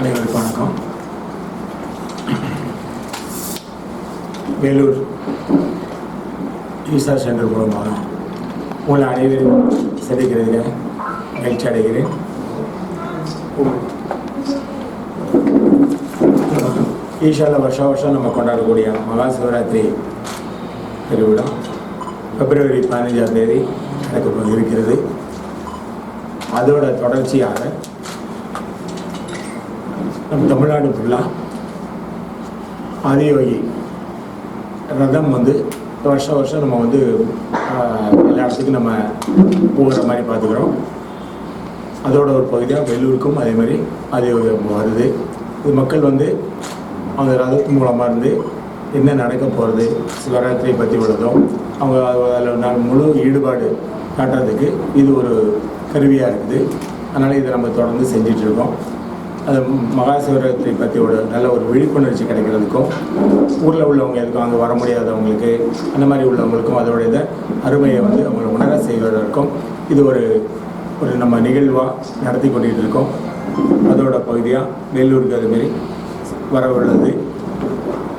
அனைவருக்கும் வணக்கம். வேலூர் ஈசா சென்டர் மூலமாக உங்களை அனைவரும் சந்திக்கிறதுல மகிழ்ச்சி அடைகிறேன். ஈஷாவில் வருஷம் வருஷம் நம்ம கொண்டாடக்கூடிய மகா சிவராத்திரி திருவிழா பிப்ரவரி பதினஞ்சாம் தேதி நடக்க இருக்கிறது அதோட தொடர்ச்சியாக நம்ம தமிழ்நாடு ஃபுல்லாக ஆதியோகி ரதம் வந்து வருஷம் வருஷம் நம்ம வந்து எல்லா இடத்துக்கும் நம்ம போகிற மாதிரி பார்த்துக்கிறோம். அதோட ஒரு பகுதியாக வெள்ளூருக்கும் அதே மாதிரி ஆதியோகி வருது. இது மக்கள் வந்து அந்த ரதத்து மூலமாக இருந்து என்ன நடக்க போகிறது சிவராத்திரியை பற்றி உள்ளதும் அவங்க அதில் நான் முழு ஈடுபாடு காட்டுறதுக்கு இது ஒரு கருவியாக இருக்குது. அதனால் இதை நம்ம தொடர்ந்து செஞ்சிட்டு அந்த அது மகா சிவராத்திரி பற்றி ஒரு நல்ல ஒரு விழிப்புணர்ச்சி கிடைக்கிறதுக்கும் ஊரில் உள்ளவங்க எதுக்கும் அங்கே வர முடியாதவங்களுக்கு அந்த மாதிரி உள்ளவங்களுக்கும் அதோட இதை அருமையை வந்து அவங்களை உணர செய்வதற்கும் இது ஒரு ஒரு நம்ம நிகழ்வாக நடத்தி கொண்டுகிட்டு இருக்கோம் அதோட பகுதியாக வேலூருக்கு அதுமாரி வர உள்ளது.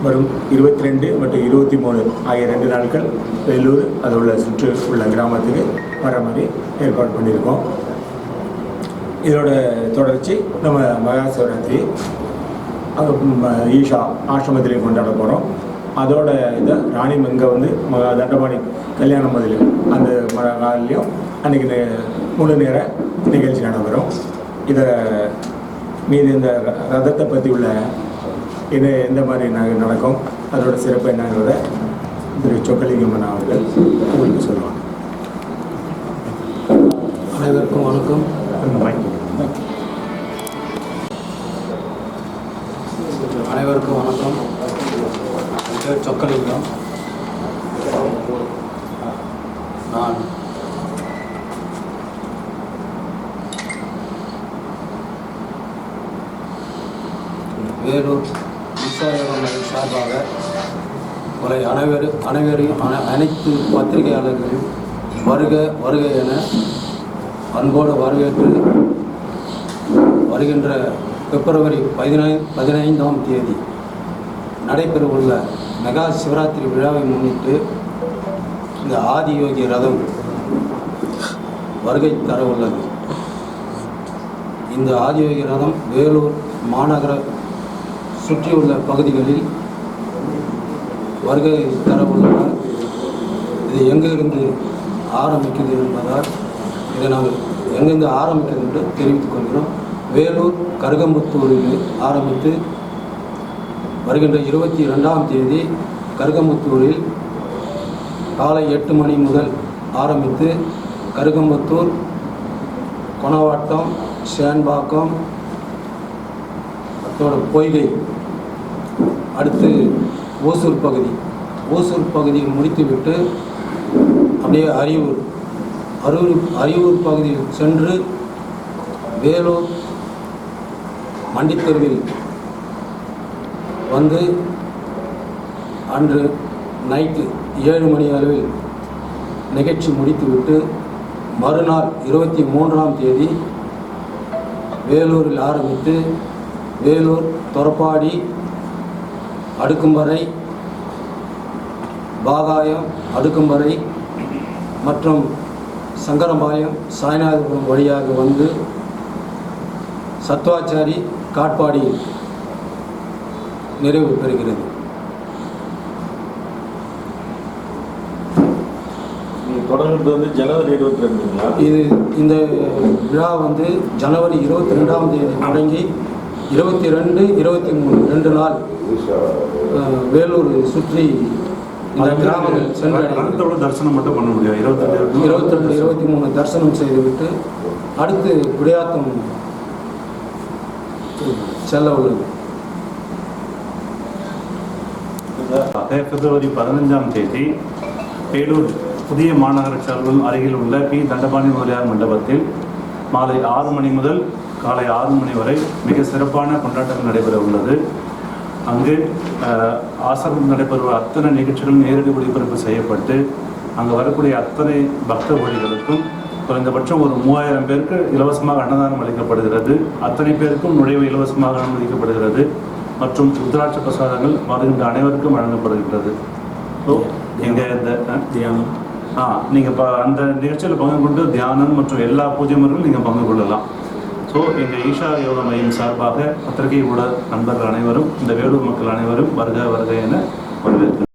வரும் இருபத்தி ரெண்டு மற்றும் இருபத்தி மூணு ஆகிய ரெண்டு நாட்கள் வேலூர் அது உள்ள சுற்று உள்ள கிராமத்துக்கு வர மாதிரி ஏற்பாடு பண்ணியிருக்கோம். இதோட தொடர்ச்சி நம்ம மகா சிவராத்திரி அது ஈஷா ஆசிரமத்திலையும் கொண்டாட போகிறோம் அதோட இதை ராணி மங்க வந்து மகா தண்டபாணி கல்யாண மதில் அந்த காலையும் அன்றைக்கி முழு நேர நிகழ்ச்சி நடைபெறும். இதை மீது இந்த ர- ரதத்தை பற்றி உள்ள இது எந்த மாதிரி நடக்கும் அதோட சிறப்பு என்னங்கிறத திரு சொக்கலிங்கம்மன் அவர்கள் உங்களுக்கு சொல்லுவாங்க. அனைவருக்கும் வணக்கம். அனைவருக்கும் வணக்கம். என் பேர் சொக்கலிங்கம். நான் வேலூர் விசாரணை சார்பாக உங்களை அனைவரும் அனைவரையும் அனை- அனைத்து பத்திரிகையாளர்களையும் வருக வருக என அன்போடு வரவேற்று வருகின்ற பிப்ரவரி பதினை பதினைந்தாம் தேதி நடைபெறவுள்ள மெகா சிவராத்திரி விழாவை முன்னிட்டு இந்த ஆதியோகி ரதம் வருகை தர உள்ளது இந்த ஆதியோகி ரதம் வேலூர் மாநகர சுற்றியுள்ள பகுதிகளில் வருகை தர உள்ளதால் இது எங்கிருந்து ஆரம்பிக்குது என்பதால் இதை நாங்கள் எங்கெங்கே ஆரம்பிக்கிறது என்று தெரிவித்துக் கொள்கிறோம். வேலூர் கருகம்புத்தூரில் ஆரம்பித்து வருகின்ற இருபத்தி ரெண்டாம் தேதி கருகம்புத்தூரில் காலை எட்டு மணி முதல் ஆரம்பித்து கருகம்புத்தூர் கொணவாட்டம் சேன்பாக்கம் அதோட பொய்கை அடுத்து ஓசூர் பகுதி. ஓசூர் பகுதியை முடித்துவிட்டு அப்படியே அரியூர் அரியூர் அரியூர் பகுதியில் சென்று வேலூர் மண்டித்தெருவில் வந்து அன்று நைட்டு ஏழு மணி அளவில் நிகழ்ச்சி முடித்துவிட்டு மறுநாள் இருபத்தி மூன்றாம் தேதி வேலூரில் ஆரம்பித்து வேலூர் தொரப்பாடி அடுக்கும்பறை பாகாயம் அடுக்கும்பறை மற்றும் சங்கரம்பாளையம் சாய்நாதபுரம் வழியாக வந்து சத்வாச்சாரி காட்பாடி நிறைவு பெறுகிறது. தொடங்குறது வந்து ஜனவரி இருபத்தி ரெண்டுங்களா இது இந்த விழா வந்து ஜனவரி இருபத்தி ரெண்டாம் தேதி தொடங்கி இருபத்தி ரெண்டு இருபத்தி மூணு ரெண்டு நாள் வேலூர் சுற்றி ரதத்தோட தரிசனம் மட்டும் பண்ண முடியும் இருபத்தி ரெண்டு இருபத்தி மூணு தரிசனம் செய்துவிட்டு அடுத்து குடியாத்தம் செல்ல உள்ளது. பிப்ரவரி பதினஞ்சாம் தேதி வேலூர் புதிய மாநகர செல்வம் அருகில் உள்ள பி தண்டபாணி முதலியார் மண்டபத்தில் மாலை ஆறு மணி முதல் காலை ஆறு மணி வரை மிக சிறப்பான கொண்டாட்டம் நடைபெற உள்ளது. அங்கு ஆசிரமம் நடைபெறும் அத்தனை நிகழ்ச்சிகளும் நேரடி ஒளிபரப்பு செய்யப்பட்டு அங்கு வரக்கூடிய அத்தனை பக்த கோடிகளுக்கும் குறைந்தபட்சம் ஒரு மூவாயிரம் பேருக்கு இலவசமாக அன்னதானம் அளிக்கப்படுகிறது. அத்தனை பேருக்கும் நுழைவு இலவசமாக அனுமதிக்கப்படுகிறது. மற்றும் ருத்ராட்ச பிரசாதங்கள் வருகின்ற அனைவருக்கும் வழங்கப்படுகிறது ஸோ இங்கே இந்த தியானம். ஆ நீங்கள் இப்போ அந்த நிகழ்ச்சியில் பங்கு கொண்டு தியானம் மற்றும் எல்லா பூஜை முறைகளும் நீங்கள் பங்கு கொள்ளலாம். ஸோ இந்த ஈஷா யோக மையம் சார்பாக பத்திரிகை ஊடக நண்பர்கள் அனைவரும் இந்த வேலூர் மக்கள் அனைவரும் வருக வருக என வரவேற்கிறேன்.